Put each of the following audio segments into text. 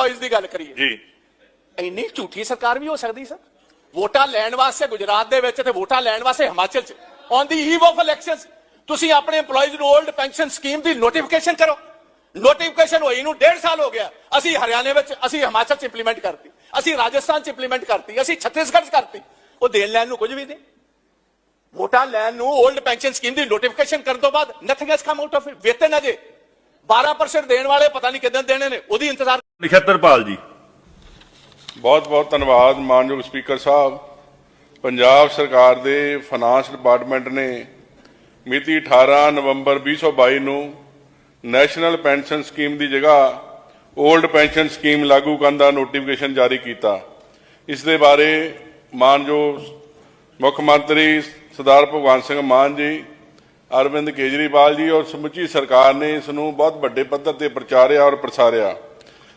Choice ਦੀ ਗੱਲ ਕਰੀਏ। ਜੀ। ਇੰਨੀ ਝੂਠੀ ਸਰਕਾਰ ਵੀ ਹੋ ਸਕਦੀ ਸਰ? ਵੋਟਾਂ ਲੈਣ ਵਾਸਤੇ ਗੁਜਰਾਤ ਦੇ ਵਿੱਚ ਤੇ ਵੋਟਾਂ ਲੈਣ ਵਾਸਤੇ ਹਿਮਾਚਲ 'ਚ। On the eve of elections ਤੁਸੀਂ ਆਪਣੇ EMPLOYEES ਨੂੰ 올ਡ ਪੈਨਸ਼ਨ ਸਕੀਮ ਦੀ ਨੋਟੀਫਿਕੇਸ਼ਨ ਕਰੋ। ਨੋਟੀਫਿਕੇਸ਼ਨ ਹੋਈ ਨੂੰ ਡੇਢ ਸਾਲ ਹੋ ਗਿਆ। ਅਸੀਂ ਹਰਿਆਣੇ ਵਿੱਚ ਅਸੀਂ ਹਿਮਾਚਲ 'ਚ ਇੰਪਲੀਮੈਂਟ ਕਰਤੀ। ਅਸੀਂ ਰਾਜਸਥਾਨ 'ਚ ਇੰਪਲੀਮੈਂਟ ਕਰਤੀ। ਅਸੀਂ ਛੱਤੀਸਗੜ੍ਹ 'ਚ ਕਰਤੀ। ਉਹ ਦੇਣ ਲੈਣ ਨੂੰ ਕੁਝ ਵੀ ਨਹੀਂ। ਵੋਟਾਂ ਲੈਣ ਨੂੰ 올ਡ ਪੈਨਸ਼ਨ ਸਕੀਮ ਦੀ ਨੋਟੀਫਿਕੇਸ਼ਨ ਕਰਨ ਤੋਂ ਬਾਅਦ nothing has come out of it ਵੇਤਨ ਅਜੇ 12% ਦੇਣ ਵਾਲੇ ਪਤਾ ਨਹੀਂ ਕਿਦਾਂ ਦੇਣੇ ਨੇ। ਉਹਦੀ ਇੰਤਜ਼ਾਰ ਨਛੱਤਰਪਾਲ ਜੀ। ਬਹੁਤ ਬਹੁਤ ਧੰਨਵਾਦ ਮਾਨਯੋਗ ਸਪੀਕਰ ਸਾਹਿਬ। ਪੰਜਾਬ ਸਰਕਾਰ ਦੇ ਫਾਈਨਾਂਸ ਡਿਪਾਰਟਮੈਂਟ ਨੇ ਮਿਤੀ 18 ਨਵੰਬਰ 2022 ਨੂੰ ਨੈਸ਼ਨਲ ਪੈਨਸ਼ਨ ਸਕੀਮ ਦੀ ਜਗ੍ਹਾ 올ਡ ਪੈਨਸ਼ਨ ਸਕੀਮ ਲਾਗੂ ਕਰਨ ਦਾ ਨੋਟੀਫਿਕੇਸ਼ਨ ਜਾਰੀ ਕੀਤਾ। ਇਸ ਦੇ ਬਾਰੇ ਮਾਨਯੋਗ ਮੁੱਖ ਮੰਤਰੀ ਸਰਦਾਰ ਭਗਵੰਤ ਸਿੰਘ ਮਾਨ ਜੀ, ਅਰਵਿੰਦ ਕੇਜਰੀਵਾਲ ਜੀ ਔਰ ਸਮੁੱਚੀ ਸਰਕਾਰ ਨੇ ਇਸ ਨੂੰ ਬਹੁਤ ਵੱਡੇ ਪੱਧਰ ਤੇ ਪ੍ਰਚਾਰਿਆ ਔਰ ਪ੍ਰਸਾਰਿਆ।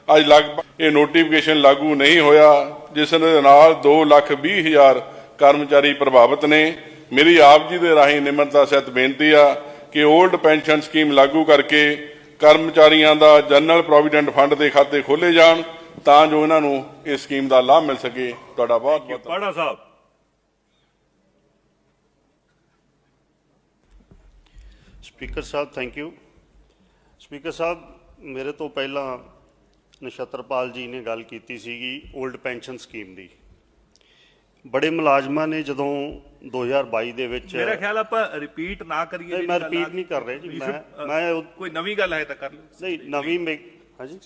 ਅੱਜ ਲਗਭਗ ਇਹ ਨੋਟੀਫਿਕੇਸ਼ਨ ਲਾਗੂ ਨਹੀਂ ਹੋਇਆ ਜਿਸ ਦੇ ਨਾਲ 2 ਲੱਖ 20 ਹਜ਼ਾਰ ਕਰਮਚਾਰੀ ਪ੍ਰਭਾਵਿਤ ਨੇ। ਮੇਰੀ ਆਪ ਜੀ ਦੇ ਰਾਹੀਂ ਨਿਮਰਤਾ ਸਹਿਤ ਬੇਨਤੀ ਆ ਕਿ 올ਡ ਪੈਨਸ਼ਨ ਸਕੀਮ ਲਾਗੂ ਕਰਕੇ ਕਰਮਚਾਰੀਆਂ ਦਾ ਜਨਰਲ ਪ੍ਰੋਵੀਡੈਂਟ ਫੰਡ ਦੇ ਖਾਤੇ ਖੋਲੇ ਜਾਣ ਤਾਂ ਜੋ ਇਹਨਾਂ ਨੂੰ ਇਸ ਸਕੀਮ ਦਾ ਲਾਭ ਮਿਲ ਸਕੇ। ਤੁਹਾਡਾ ਬਹੁਤ ਬਹੁਤ। ਪਾੜਾ ਸਾਹਿਬ। ਸਪੀਕਰ ਸਾਹਿਬ ਥੈਂਕ ਯੂ ਸਪੀਕਰ ਸਾਹਿਬ ਮੇਰੇ ਤੋਂ ਪਹਿਲਾਂ ਨਛੱਤਰਪਾਲ ਜੀ ਨੇ ਗੱਲ ਕੀਤੀ ਸੀਗੀ 올ਡ ਪੈਨਸ਼ਨ ਸਕੀਮ ਦੀ। ਬੜੇ ਮੁਲਾਜ਼ਮਾਂ ਨੇ ਜਦੋਂ 2022 ਦੇ ਵਿੱਚ ਮੇਰਾ ਖਿਆਲ ਆਪਾਂ ਰਿਪੀਟ ਨਾ ਕਰੀਏ ਮੈਂ ਆ- ਨਹੀਂ ਕਰ ਰਿਹਾ ਜੀ, ਮੈਂ- ਮੈਂ ਕੋਈ ਨਵੀਂ ਗੱਲ ਹੈ ਤਾਂ ਕਰ ਲਓ। ਨਹੀਂ ਨਵੀਂ ਹਾਂਜੀ।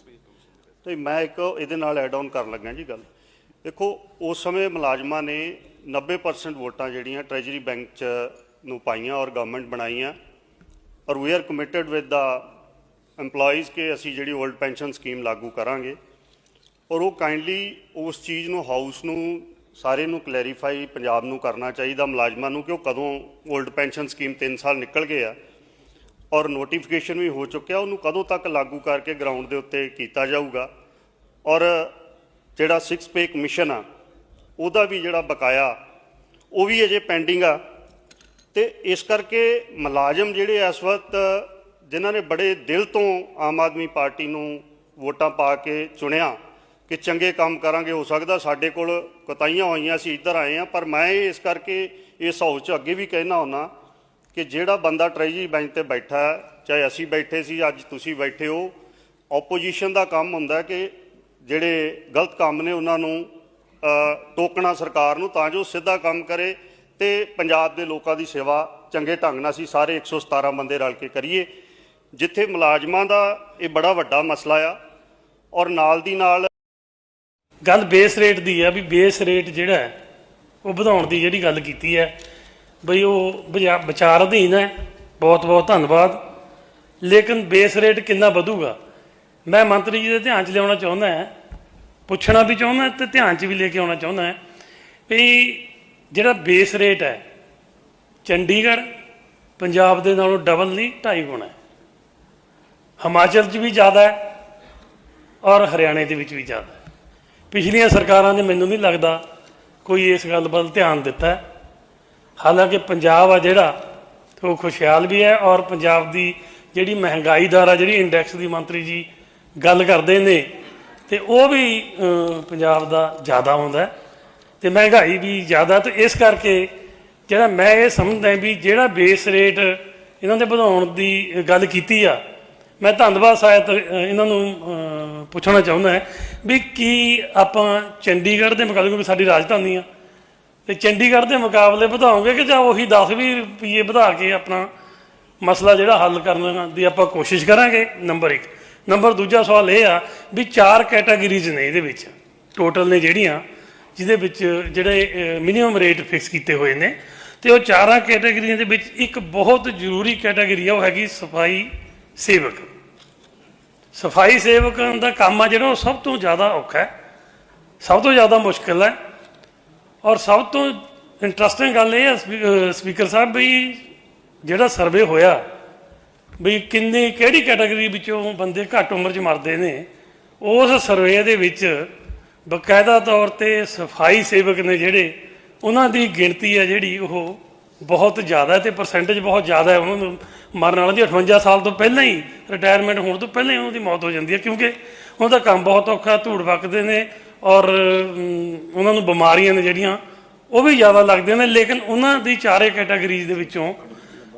ਤੇ ਮੈਂ ਇੱਕ ਇਹਦੇ ਨਾਲ ਐਡ ਆਨ ਕਰਨ ਲੱਗਾ ਜੀ ਗੱਲ। ਦੇਖੋ ਉਸ ਸਮੇਂ ਮੁਲਾਜ਼ਮਾਂ ਨੇ 90% ਵੋਟਾਂ ਜਿਹੜੀਆਂ ਟ੍ਰੈਜਰੀ ਬੈਂਕ ਚ ਨੂੰ ਪਾਈਆਂ ਔਰ ਗਵਰਨਮੈਂਟ ਬਣਾਈਆਂ। ਔਰ we are committed with the EMPLOYEES ਕਿ ਅਸੀਂ ਜਿਹੜੀ 올ਡ ਪੈਨਸ਼ਨ ਸਕੀਮ ਲਾਗੂ ਕਰਾਂਗੇ ਔਰ ਉਹ ਕਾਈਂਡਲੀ ਉਸ ਚੀਜ਼ ਨੂੰ ਹਾਊਸ ਨੂੰ ਸਾਰੇ ਨੂੰ ਕਲੈਰੀਫਾਈ ਪੰਜਾਬ ਨੂੰ ਕਰਨਾ ਚਾਹੀਦਾ ਮੁਲਾਜ਼ਮਾਂ ਨੂੰ ਕਿ ਉਹ ਕਦੋਂ 올ਡ ਪੈਨਸ਼ਨ ਸਕੀਮ 3 ਸਾਲ ਨਿਕਲ ਗਏ ਆ ਔਰ ਨੋਟੀਫਿਕੇਸ਼ਨ ਵੀ ਹੋ ਚੁੱਕਿਆ, ਉਹਨੂੰ ਕਦੋਂ ਤੱਕ ਲਾਗੂ ਕਰਕੇ ਗਰਾਊਂਡ ਦੇ ਉੱਤੇ ਕੀਤਾ ਜਾਊਗਾ ਔਰ ਜਿਹੜਾ 6 ਪੇ ਕਮਿਸ਼ਨ ਆ, ਉਹਦਾ ਵੀ ਜਿਹੜਾ ਬਕਾਇਆ, ਉਹ ਵੀ ਅਜੇ ਪੈਂਡਿੰਗ ਆ ਤੇ ਇਸ ਕਰਕੇ ਮੁਲਾਜ਼ਮ ਜਿਹੜੇ ਇਸ ਵਕਤ ਜਿਨ੍ਹਾਂ ਨੇ ਬੜੇ ਦਿਲ ਤੋਂ ਆਮ ਆਦਮੀ ਪਾਰਟੀ ਨੂੰ ਵੋਟਾਂ ਪਾ ਕੇ ਚੁਣਿਆ ਕਿ ਚੰਗੇ ਕੰਮ ਕਰਾਂਗੇ, ਹੋ ਸਕਦਾ ਸਾਡੇ ਕੋਲ ਕੋਤਾਹੀਆਂ ਹੋਈਆਂ ਅਸੀਂ ਇੱਧਰ ਆਏ ਆ ਪਰ ਮੈਂ ਇਸ ਕਰਕੇ ਇਸ ਹਾਊਸ 'ਚ ਅੱਗੇ ਵੀ ਕਹਿਣਾ ਹੁੰਨਾ ਕਿ ਜਿਹੜਾ ਬੰਦਾ ਟ੍ਰੈਜਰੀ ਬੈਂਚ ਤੇ ਬੈਠਾ ਚਾਹੇ ਅਸੀਂ ਬੈਠੇ ਸੀ, ਅੱਜ ਤੁਸੀਂ ਬੈਠੇ ਹੋ ਆਪੋਜੀਸ਼ਨ ਦਾ ਕੰਮ ਹੁੰਦਾ ਕਿ ਜਿਹੜੇ ਗਲਤ ਕੰਮ ਨੇ ਉਹਨਾਂ ਨੂੰ ਟੋਕਣਾ ਸਰਕਾਰ ਨੂੰ ਤਾਂ ਜੋ ਸਿੱਧਾ ਕੰਮ ਕਰੇ ਤੇ ਪੰਜਾਬ ਦੇ ਲੋਕਾਂ ਦੀ ਸੇਵਾ ਚੰਗੇ ਢੰਗ ਨਾਲ ਅਸੀਂ ਸਾਰੇ 117 ਬੰਦੇ ਰਲ ਕੇ ਕਰੀਏ। ਜਿੱਥੇ ਮੁਲਾਜ਼ਮਾਂ ਦਾ ਇਹ ਬੜਾ ਵੱਡਾ ਮਸਲਾ ਆ ਔਰ ਨਾਲ ਦੀ ਨਾਲ ਗੱਲ ਬੇਸ ਰੇਟ ਦੀ ਆ ਵੀ ਬੇਸ ਰੇਟ ਜਿਹੜਾ ਹੈ, ਉਹ ਵਧਾਉਣ ਦੀ ਜਿਹੜੀ ਗੱਲ ਕੀਤੀ ਹੈ। ਬਈ ਉਹ ਵਿਚਾ- ਵਿਚਾਰ ਅਧੀਨ ਹੈ ਬਹੁਤ ਬਹੁਤ ਧੰਨਵਾਦ। ਲੇਕਿਨ ਬੇਸ ਰੇਟ ਕਿੰਨਾ ਵਧੂਗਾ? ਮੈਂ ਮੰਤਰੀ ਜੀ ਦੇ ਧਿਆਨ 'ਚ ਲਿਆਉਣਾ ਚਾਹੁੰਦਾ ਹਾਂ ਪੁੱਛਣਾ ਵੀ ਚਾਹੁੰਦਾ ਤੇ ਧਿਆਨ 'ਚ ਵੀ ਲੈ ਕੇ ਆਉਣਾ ਚਾਹੁੰਦਾ ਹਾਂ ਵੀ ਜਿਹੜਾ ਬੇਸ ਰੇਟ ਹੈ ਚੰਡੀਗੜ੍ਹ ਪੰਜਾਬ ਦੇ ਨਾਲੋਂ ਡਬਲ ਨਹੀਂ ਢਾਈ ਗੁਣਾ ਹੈ। ਹਿਮਾਚਲ 'ਚ ਵੀ ਜ਼ਿਆਦਾ ਹੈ ਔਰ ਹਰਿਆਣੇ ਦੇ ਵਿੱਚ ਵੀ ਜ਼ਿਆਦਾ ਹੈ ਪਿਛਲੀਆਂ ਸਰਕਾਰਾਂ ਨੇ ਮੈਨੂੰ ਨਹੀਂ ਲੱਗਦਾ ਕੋਈ ਇਸ ਗੱਲ ਵੱਲ ਧਿਆਨ ਦਿੱਤਾ ਹੈ। ਹਾਲਾਂਕਿ ਪੰਜਾਬ ਆ ਜਿਹੜਾ, ਉਹ ਖੁਸ਼ਹਾਲ ਵੀ ਹੈ ਔਰ ਪੰਜਾਬ ਦੀ ਜਿਹੜੀ ਮਹਿੰਗਾਈ ਦਰ ਆ, ਜਿਹੜੀ ਇੰਡੈਕਸ ਦੀ ਮੰਤਰੀ ਜੀ ਗੱਲ ਕਰਦੇ ਨੇ, ਤੇ ਉਹ ਵੀ ਪੰਜਾਬ ਦਾ ਜ਼ਿਆਦਾ ਹੁੰਦਾ ਹੈ ਤੇ ਮਹਿੰਗਾਈ ਵੀ ਜ਼ਿਆਦਾ ਤੇ ਇਸ ਕਰਕੇ ਜਿਹੜਾ ਮੈਂ ਇਹ ਸਮਝਦਾ ਵੀ ਜਿਹੜਾ ਬੇਸ ਰੇਟ ਇਹਨਾਂ ਦੇ ਵਧਾਉਣ ਦੀ ਗੱਲ ਕੀਤੀ ਆ ਮੈਂ ਧੰਨਵਾਦ ਸਾਹਿਤ ਇਹਨਾਂ ਨੂੰ ਪੁੱਛਣਾ ਚਾਹੁੰਦਾ ਹੈ ਵੀ ਕੀ ਆਪਾਂ ਚੰਡੀਗੜ੍ਹ ਦੇ ਮੁਕਾਬਲੇ, ਕਿਉਂਕਿ ਸਾਡੀ ਰਾਜਧਾਨੀ ਆ, ਤੇ ਚੰਡੀਗੜ੍ਹ ਦੇ ਮੁਕਾਬਲੇ ਵਧਾਓਗੇ ਕਿ ਜਾਂ ਉਹੀ 10 20 ਰੁਪਏ ਵਧਾ ਕੇ ਆਪਣਾ ਮਸਲਾ ਜਿਹੜਾ ਹੱਲ ਕਰਨ ਦੀ ਆਪਾਂ ਕੋਸ਼ਿਸ਼ ਕਰਾਂਗੇ? ਨੰਬਰ 1 ਨੰਬਰ ਦੂਜਾ ਸਵਾਲ ਇਹ ਆ ਵੀ ਚਾਰ ਕੈਟਾਗਰੀਜ਼ ਨੇ ਇਹਦੇ ਵਿੱਚ। ਟੋਟਲ ਨੇ ਜਿਹੜੀਆਂ, ਜਿਹਦੇ ਵਿੱਚ ਜਿਹੜੇ ਮਿਨੀਮਮ ਰੇਟ ਫਿਕਸ ਕੀਤੇ ਹੋਏ ਨੇ, ਤੇ ਉਹ ਚਾਰਾਂ ਕੈਟਾਗਰੀਆਂ ਦੇ ਵਿੱਚ ਇੱਕ ਬਹੁਤ ਜ਼ਰੂਰੀ ਕੈਟਾਗਰੀ ਆ, ਉਹ ਹੈਗੀ ਸਫ਼ਾਈ ਸੇਵਕ। ਸਫ਼ਾਈ ਸੇਵਕ ਦਾ ਕੰਮ ਆ ਜਿਹੜਾ, ਉਹ ਸਭ ਤੋਂ ਜ਼ਿਆਦਾ ਔਖਾ ਹੈ। ਸਭ ਤੋਂ ਜ਼ਿਆਦਾ ਮੁਸ਼ਕਲ ਹੈ। ਔਰ ਸਭ ਤੋਂ ਇੰਟਰਸਟਿੰਗ ਗੱਲ ਇਹ ਹੈ, ਸਪੀ- ਸਪੀਕਰ ਸਾਹਿਬ ਵੀ ਜਿਹੜਾ ਸਰਵੇ ਹੋਇਆ, ਵੀ ਕਿੰਨੇ, ਕਿਹੜੀ ਕੈਟਾਗਰੀ ਵਿੱਚੋਂ ਬੰਦੇ ਘੱਟ ਉਮਰ 'ਚ ਮਰਦੇ ਨੇ, ਉਸ ਸਰਵੇ ਦੇ ਵਿੱਚ ਬਕਾਇਦਾ ਤੌਰ ਤੇ ਸਫ਼ਾਈ ਸੇਵਕ ਨੇ ਜਿਹੜੇ, ਉਹਨਾਂ ਦੀ ਗਿਣਤੀ ਹੈ ਜਿਹੜੀ ਉਹ ਬਹੁਤ ਜ਼ਿਆਦਾ ਹੈ ਤੇ ਪਰਸੈਂਟੇਜ ਬਹੁਤ ਜ਼ਿਆਦਾ ਹੈ। ਉਹਨਾਂ ਨੂੰ ਮਰਨ ਵਾਲਿਆਂ ਦੀ 58 ਸਾਲ ਤੋਂ ਪਹਿਲਾਂ ਹੀ ਰਿਟਾਇਰਮੈਂਟ ਹੋਣ ਤੋਂ ਪਹਿਲਾਂ ਹੀ ਉਹਨਾਂ ਦੀ ਮੌਤ ਹੋ ਜਾਂਦੀ ਹੈ ਕਿਉਂਕਿ ਉਹਨਾਂ ਦਾ ਕੰਮ ਬਹੁਤ ਔਖਾ, ਧੂੜ ਵਕਦੇ ਨੇ ਔਰ ਉਹਨਾਂ ਨੂੰ ਬਿਮਾਰੀਆਂ ਨੇ ਜਿਹੜੀਆਂ, ਉਹ ਵੀ ਜ਼ਿਆਦਾ ਲੱਗਦੀਆਂ ਨੇ। ਲੇਕਿਨ ਉਹਨਾਂ ਦੀ ਚਾਰੇ ਕੈਟਾਗਰੀਜ਼ ਦੇ ਵਿੱਚੋਂ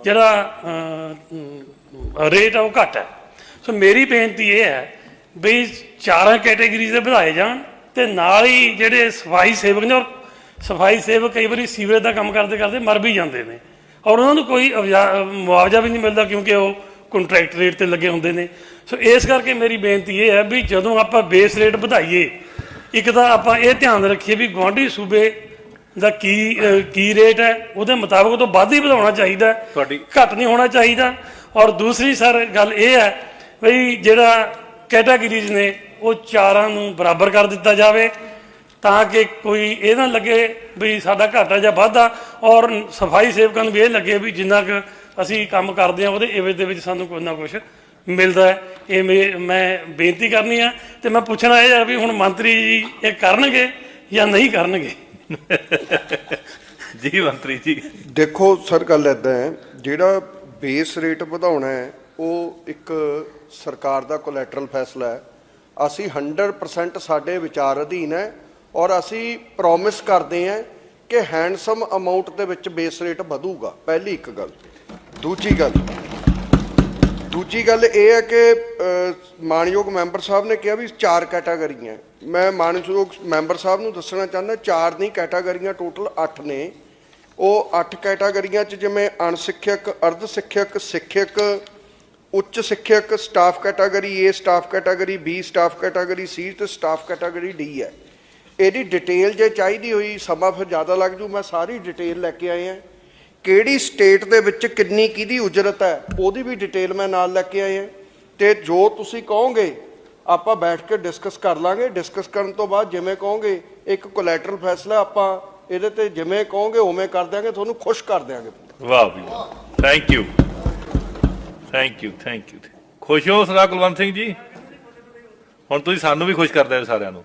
ਜਿਹੜਾ ਰੇਟ ਆ ਉਹ ਘੱਟ ਹੈ। ਸੋ ਮੇਰੀ ਬੇਨਤੀ ਇਹ ਹੈ ਵੀ ਚਾਰਾਂ ਕੈਟਾਗਰੀਜ਼ ਦੇ ਵਧਾਏ ਜਾਣ ਤੇ ਨਾਲ ਹੀ ਜਿਹੜੇ ਸਫ਼ਾਈ ਸੇਵਕ ਨੇ ਔਰ ਸਫ਼ਾਈ ਸੇਵਕ ਕਈ ਵਾਰੀ ਸੀਵਰੇਜ ਦਾ ਕੰਮ ਕਰਦੇ ਕਰਦੇ ਮਰ ਵੀ ਜਾਂਦੇ ਨੇ। ਔਰ ਉਹਨਾਂ ਨੂੰ ਕੋਈ ਮੁਆਵਜ਼ਾ ਵੀ ਨਹੀਂ ਮਿਲਦਾ ਕਿਉਂਕਿ ਉਹ ਕੰਟਰੈਕਟ ਰੇਟ ਤੇ ਲੱਗੇ ਹੁੰਦੇ ਨੇ। ਸੋ ਇਸ ਕਰਕੇ ਮੇਰੀ ਬੇਨਤੀ ਇਹ ਹੈ ਵੀ ਜਦੋਂ ਆਪਾਂ ਬੇਸ ਰੇਟ ਵਧਾਈਏ ਇੱਕ ਤਾਂ ਆਪਾਂ ਇਹ ਧਿਆਨ ਰੱਖੀਏ ਵੀ ਗੁਆਂਢੀ ਸੂਬੇ ਦਾ ਕੀ ਕੀ ਰੇਟ ਹੈ ਉਹਦੇ ਮੁਤਾਬਕ ਤੋਂ ਵੱਧ ਹੀ ਵਧਾਉਣਾ ਚਾਹੀਦਾ। ਤੁਹਾਡੀ- ਘੱਟ ਨਹੀਂ ਹੋਣਾ ਚਾਹੀਦਾ। ਔਰ ਦੂਸਰੀ ਸਰ ਗੱਲ ਇਹ ਹੈ ਵੀ ਜਿਹੜਾ ਕੈਟਾਗਰੀਜ਼ ਨੇ ਉਹ ਚਾਰਾਂ ਨੂੰ ਬਰਾਬਰ ਕਰ ਦਿੱਤਾ ਜਾਵੇ। ਤਾਂ ਕਿ ਕੋਈ ਇਹ ਨਾ ਲੱਗੇ ਵੀ ਸਾਡਾ ਘਾਟਾ ਜਾਂ ਵਾਧਾ ਔਰ ਸਫ਼ਾਈ ਸੇਵਕਾਂ ਨੂੰ ਵੀ ਇਹ ਲੱਗੇ ਵੀ ਜਿੰਨਾ ਕੁ ਅਸੀਂ ਕੰਮ ਕਰਦੇ ਹਾਂ ਉਹਦੇ ਇਵੇਂ ਦੇ ਵਿੱਚ ਸਾਨੂੰ ਕੋਈ ਨਾ ਕੁਝ ਮਿਲਦਾ ਹੈ। ਇਹ ਮੇ- ਮੈਂ ਬੇਨਤੀ ਕਰਨੀ ਆ ਤੇ ਮੈਂ ਪੁੱਛਣਾ ਇਹ ਹੈ ਵੀ ਹੁਣ ਮੰਤਰੀ ਜੀ ਇਹ ਕਰਨਗੇ ਜਾਂ ਨਹੀਂ ਕਰਨਗੇ? ਜੀ ਮੰਤਰੀ ਜੀ। ਦੇਖੋ ਸਰ ਗੱਲ ਇਦਾਂ ਹੈ ਜਿਹੜਾ ਬੇਸ ਰੇਟ ਵਧਾਉਣਾ ਹੈ ਉਹ ਇੱਕ ਸਰਕਾਰ ਦਾ ਕੋਲੈਟਰਲ ਫੈਸਲਾ ਹੈ। ਅਸੀਂ 100% ਸਾਡੇ ਵਿਚਾਰ ਅਧੀਨ ਹੈ ਔਰ ਅਸੀਂ ਪ੍ਰੋਮਿਸ ਕਰਦੇ ਹਾਂ ਕਿ ਹੈਂਡਸਮ ਅਮਾਉਂਟ ਦੇ ਵਿੱਚ ਬੇਸ ਰੇਟ ਵਧੂਗਾ ਪਹਿਲੀ ਇੱਕ ਗੱਲ। ਦੂਜੀ ਗੱਲ ਦੂਜੀ ਗੱਲ ਇਹ ਹੈ ਕਿ ਅ, ਮਾਣਯੋਗ ਮੈਂਬਰ ਸਾਹਿਬ ਨੇ ਕਿਹਾ ਵੀ ਚਾਰ ਕੈਟਾਗਰੀਆਂ ਮੈਂ ਮਾਣਯੋਗ ਮੈਂਬਰ ਸਾਹਿਬ ਨੂੰ ਦੱਸਣਾ ਚਾਹੁੰਦਾ ਚਾਰ ਨਹੀਂ ਕੈਟਾਗਰੀਆਂ ਟੋਟਲ 8 ਨੇ। ਉਹ 8 ਕੈਟਾਗਰੀਆਂ ਚ ਜਿਵੇਂ ਅਣਸਿੱਖਿਅਕ ਅਰਧ ਸਿੱਖਿਅਕ ਸਿੱਖਿਅਕ ਉੱਚ ਸਿੱਖਿਅਕ staff category A staff category B staff category C ਤੇ ਸਟਾਫ ਕੈਟਾਗਰੀ ਡੀ ਹੈ। ਇਹਦੀ ਡਿਟੇਲ ਜੇ ਚਾਹੀਦੀ ਹੋਈ, ਸਮਾਂ ਫਿਰ ਜ਼ਿਆਦਾ ਲੱਗ ਜੂ, ਮੈਂ ਸਾਰੀ ਡਿਟੇਲ ਲੈ ਕੇ ਆਏ ਹਾਂ ਕਿਹੜੀ ਸਟੇਟ ਦੇ ਵਿੱਚ ਕਿੰਨੀ ਕਿਹਦੀ ਉਜਰਤ ਹੈ, ਉਹਦੀ ਵੀ ਡਿਟੇਲ ਮੈਂ ਨਾਲ ਲੈ ਕੇ ਆਏ ਹਾਂ ਤੇ ਜੋ ਤੁਸੀਂ ਕਹੋਗੇ, ਆਪਾਂ ਬੈਠ ਕੇ ਡਿਸਕਸ ਕਰ ਲਾਂਗੇ। ਡਿਸਕਸ ਕਰਨ ਤੋਂ ਬਾਅਦ ਜਿਵੇਂ ਕਹੋਗੇ, ਇੱਕ ਕੋਲੈਟਰਲ ਫੈਸਲਾ ਆਪਾਂ ਇਹਦੇ ਤੇ ਜਿਵੇਂ ਕਹੋਗੇ, ਉਵੇਂ ਕਰ ਦਿਆਂਗੇ, ਤੁਹਾਨੂੰ ਖੁਸ਼ ਕਰ ਦਿਆਂਗੇ। ਵਾਹ ਵੀ thank you thank you thank you ਖੁਸ਼ ਹੋ ਸਰਦਾਰ ਕੁਲਵੰਤ ਸਿੰਘ ਜੀ? ਹੁਣ ਤੁਸੀਂ ਸਾਨੂੰ ਵੀ ਖੁਸ਼ ਕਰਦੇ ਹੋ ਸਾਰਿਆਂ ਨੂੰ।